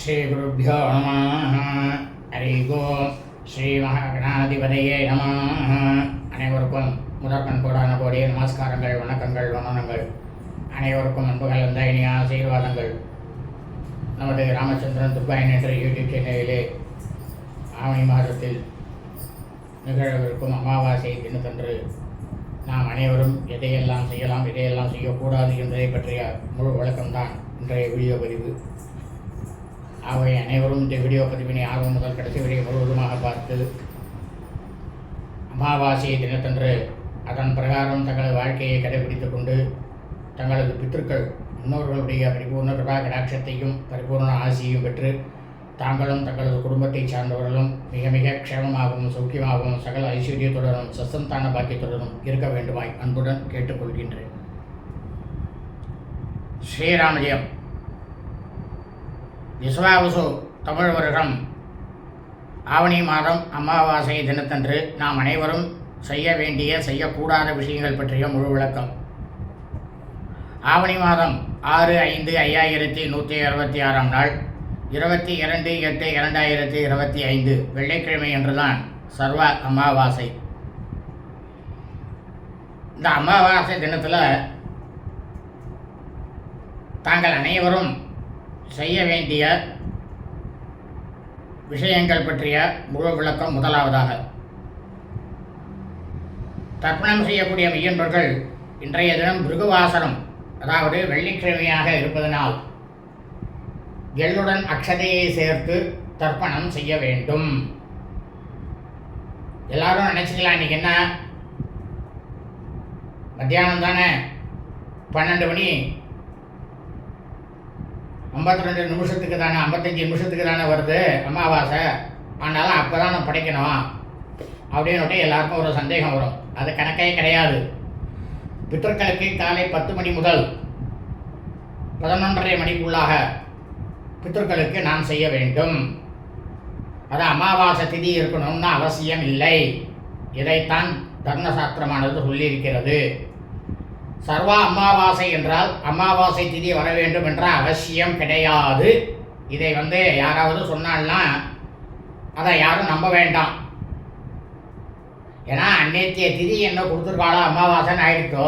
ஸ்ரீகுருப்போ நம ஹரி ஓம் ஸ்ரீ மகாகணாதிபதியே நம. அனைவருக்கும் முதற்கண் கோடான கோடிய நமஸ்காரங்கள் வணக்கங்கள் வணனங்கள் அனைவருக்கும் அன்பு கலந்த இனிய ஆசீர்வாதங்கள். நமது ராமச்சந்திரன் துப்பாய் நேற்று யூடியூப் சேனலிலே ஆவணி மாதத்தில் நிகழவிருக்கும் அமாவாசை தினத்தன்று நாம் அனைவரும் எதையெல்லாம் செய்யலாம் எதையெல்லாம் செய்யக்கூடாது என்பதை பற்றிய முழு வழக்கம்தான் இன்றைய வீடியோ பதிவு. அவை அனைவரும் இந்த வீடியோ பதிவினை ஆர்வம் முதல் கடைசி வரை முழுவதுமாக பார்த்து அமாவாசை தினத்தன்று அதன் பிரகாரம் தங்களது வாழ்க்கையை கடைபிடித்துக் கொண்டு தங்களது பித்திருக்கள் முன்னோர்களுடைய பரிபூர்ண கிருபா கடாட்சத்தையும் பரிபூர்ண ஆசியையும் பெற்று தாங்களும் தங்களது குடும்பத்தைச் சார்ந்தவர்களும் மிக மிக க்ஷேமமாகவும் சௌக்கியமாகவும் சகல ஐஸ்வர்யத்துடனும் சசந்தான பாக்கியத்துடனும் இருக்க வேண்டுமாய் அன்புடன் கேட்டுக்கொள்கின்றேன். ஸ்ரீராமஜயம். விஸ்வாவசு தமிழ் வருடம். ஆவணி மாதம் அமாவாசை தினத்தன்று நாம் அனைவரும் செய்ய வேண்டிய செய்யக்கூடாத விஷயங்கள் பற்றிய முழு விளக்கம். ஆவணி மாதம் ஆறு ஐந்து ஐயாயிரத்தி நூற்றி அறுபத்தி ஆறாம் நாள் இருபத்தி இரண்டு எட்டு இரண்டாயிரத்தி இருபத்தி ஐந்து வெள்ளிக்கிழமை என்றுதான் சர்வ அமாவாசை. இந்த அமாவாசை தினத்தில் தாங்கள் அனைவரும் செய்ய வேண்டிய விஷயங்கள் பற்றிய முழு விளக்கம் முதலாவதாக. தர்ப்பணம் செய்யக்கூடிய மெய்யன்பர்கள் இன்றைய தினம் பிருகுவாசனம் அதாவது வெள்ளிக்கிழமையாக இருப்பதனால் எள்ளுடன் அக்ஷதையை சேர்த்து தர்ப்பணம் செய்ய வேண்டும். எல்லாரும் நினச்சிக்கலாம் இன்னைக்கு என்ன? மத்தியானம் தானே? பன்னெண்டு மணி. ஐம்பத்தி ரெண்டு நிமிஷத்துக்கு தானே ஐம்பத்தஞ்சு நிமிஷத்துக்கு தானே வருது? அமாவாசை. ஆனாலும் அப்போ தான் நம்ம படைக்கணும். அப்படின்னு எல்லாருக்கும் ஒரு சந்தேகம் வரும். அது கணக்கே கிடையாது. பித்தர்களுக்கு காலை பத்து மணி முதல் பதினொன்றரை மணிக்குள்ளாக பித்தர்களுக்கு நான் செய்ய வேண்டும். அது அமாவாசை திதி இருக்கணும்னு அவசியம் இல்லை. இதைத்தான் தர்மசாஸ்திரமானது சொல்லியிருக்கிறது. சர்வா அமாவாசை என்றால் அமாவாசை திதி வர வேண்டும் என்ற அவசியம் கிடையாது. இதை வந்து யாராவது சொன்னால்னா அதை யாரும் நம்ப வேண்டாம். ஏன்னா அந்நேத்திய திதி என்ன கொடுத்துருக்காளோ அமாவாசைன்னு ஆயிடுச்சோ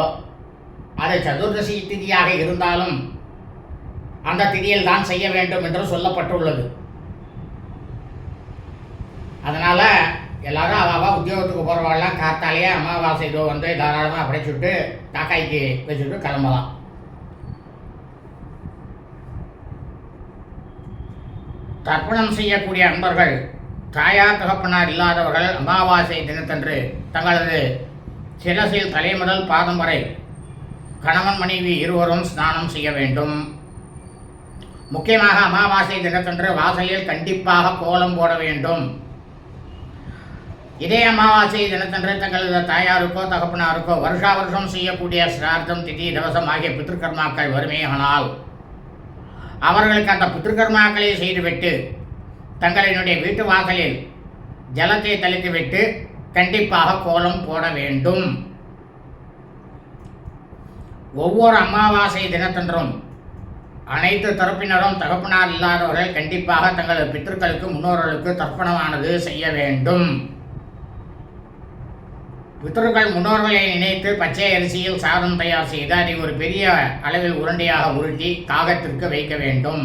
அது சதுர்தசி திதியாக இருந்தாலும் அந்த திதியில் தான் செய்ய வேண்டும் என்று சொல்லப்பட்டுள்ளது. அதனால் எல்லாரும் அவாவா உத்தியோகத்துக்கு போகிறவாள்லாம் காத்தாலேயே அமாவாசை இதோ வந்து தாராளமாக படைச்சுட்டு தாக்காய்க்கு வச்சுட்டு கிளம்பலாம். தர்ப்பணம் செய்யக்கூடிய அன்பர்கள் தாயார் தகப்பனார் இல்லாதவர்கள் அமாவாசை தினத்தன்று தங்களது சிரசில் தலைமுதல் பாதம் வரை கணவன் மனைவி இருவரும் ஸ்நானம் செய்ய வேண்டும். முக்கியமாக அமாவாசை தினத்தன்று வாசலில் கண்டிப்பாக கோலம் போட வேண்டும். இதே அமாவாசை தினத்தன்று தங்களது தாயாருக்கோ தகப்பனாருக்கோ வருஷா வருஷம் செய்யக்கூடிய சிரார்த்தம் திதி தவசம் ஆகிய பித்திருக்கர்மாக்கள் வறுமையானால் அவர்களுக்கு அந்த பித்திருக்கர்மாக்களை செய்துவிட்டு தங்களினுடைய வீட்டு வாசலில் ஜலத்தை தெளித்துவிட்டு கண்டிப்பாக கோலம் போட வேண்டும். ஒவ்வொரு அமாவாசை தினத்தன்றும் அனைத்து தரப்பினரும் தகப்பனார் இல்லாதவர்கள் கண்டிப்பாக தங்களது பித்திருக்களுக்கு முன்னோர்களுக்கு தர்ப்பணமானது செய்ய வேண்டும். பித்தர்கள் முன்னோர்களை நினைத்து பச்சை அரிசியில் சாதம் தயார் செய்து அதை ஒரு பெரிய அளவில் உருண்டையாக உருட்டி காகத்திற்கு வைக்க வேண்டும்.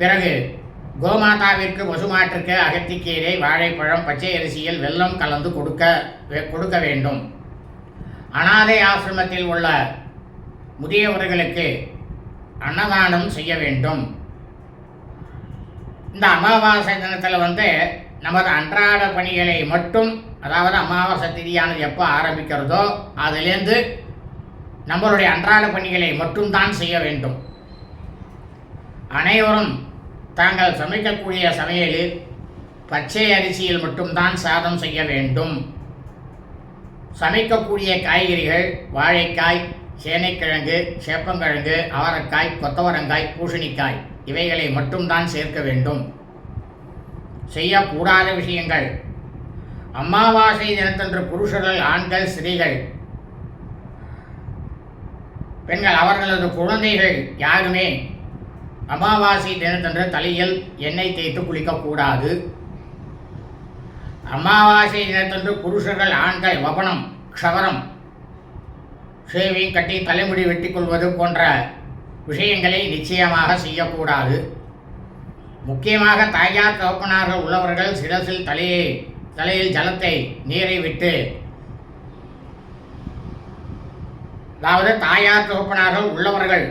பிறகு கோமாதாவிற்கு பசுமாட்டிற்கு அகத்திக்கீரை வாழைப்பழம் பச்சை அரிசியில் வெல்லம் கலந்து கொடுக்க கொடுக்க வேண்டும். அனாதை ஆசிரமத்தில் உள்ள முதியவர்களுக்கு அன்னதானம் செய்ய வேண்டும். இந்த அமாவாசை தினத்தில் வந்து நமது அன்றாட பணிகளை மட்டும் அதாவது அமாவாசை திதியானது எப்போ ஆரம்பிக்கிறதோ அதுலேருந்து நம்மளுடைய அன்றாட பணிகளை மட்டும்தான் செய்ய வேண்டும். அனைவரும் தாங்கள் சமைக்கக்கூடிய சமையலில் பச்சை அரிசியில் மட்டும்தான் சாதம் செய்ய வேண்டும். சமைக்கக்கூடிய காய்கறிகள் வாழைக்காய் சேனைக்கிழங்கு சேப்பங்கிழங்கு அவரைக்காய் கொத்தவரங்காய் பூசணிக்காய் இவைகளை மட்டும்தான் சேர்க்க வேண்டும். செய்யக்கூடாத விஷயங்கள் அமாவாசை தினத்தன்று புருஷர்கள் ஆண்கள் ஸ்திரீகள். பெண்கள் அவர்களது குழந்தைகள் யாருமே அமாவாசை தினத்தன்று தலையில் எண்ணெய் தேய்த்து குளிக்கக்கூடாது அமாவாசை தினத்தன்று புருஷர்கள் ஆண்கள் வபனம் க்ஷவரம் ஷேவிங் கட்டி தலைமுடி வெட்டிக் கொள்வது போன்ற விஷயங்களை நிச்சயமாக செய்யக்கூடாது. முக்கியமாக தாயார் தகப்பனார்கள் உள்ளவர்கள் சிரசில் தலையை தலையில் ஜலத்தை நீரை விட்டு. அதாவது தாயார் தொகுப்பனாக உள்ளவர்கள்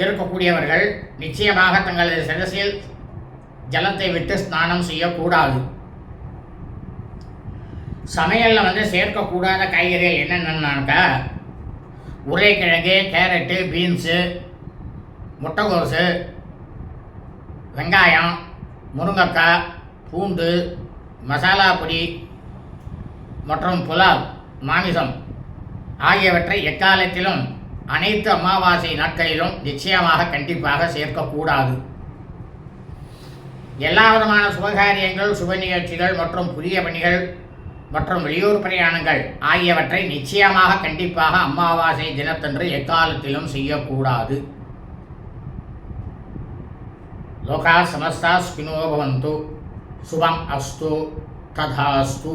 இருக்கக்கூடியவர்கள் நிச்சயமாக தங்களது சிரசில் ஜலத்தை விட்டு ஸ்நானம் செய்யக்கூடாது. சமையலில் வந்து சேர்க்கக்கூடாத காய்கறிகள் என்னென்னாக்கா உருளைக்கிழங்கு கேரட்டு பீன்ஸு முட்டைகோசு வெங்காயம் முருங்கைக்காய் பூண்டு மசாலா பொடி மற்றும் புலாவ் மாமிசம் ஆகியவற்றை எக்காலத்திலும் அனைத்து அமாவாசை நாட்களிலும் நிச்சயமாக கண்டிப்பாக சேர்க்கக்கூடாது. எல்லா விதமான சுபகாரியங்கள் சுப நிகழ்ச்சிகள் மற்றும் புதிய பணிகள் மற்றும் வெளியூர் பிரயாணங்கள் ஆகியவற்றை நிச்சயமாக கண்டிப்பாக அமாவாசை தினத்தன்று எக்காலத்திலும் செய்யக்கூடாது. லோகா சமஸ்தா ஸ்பினோ பவந்து. శుభం అస్తు తథాస్తు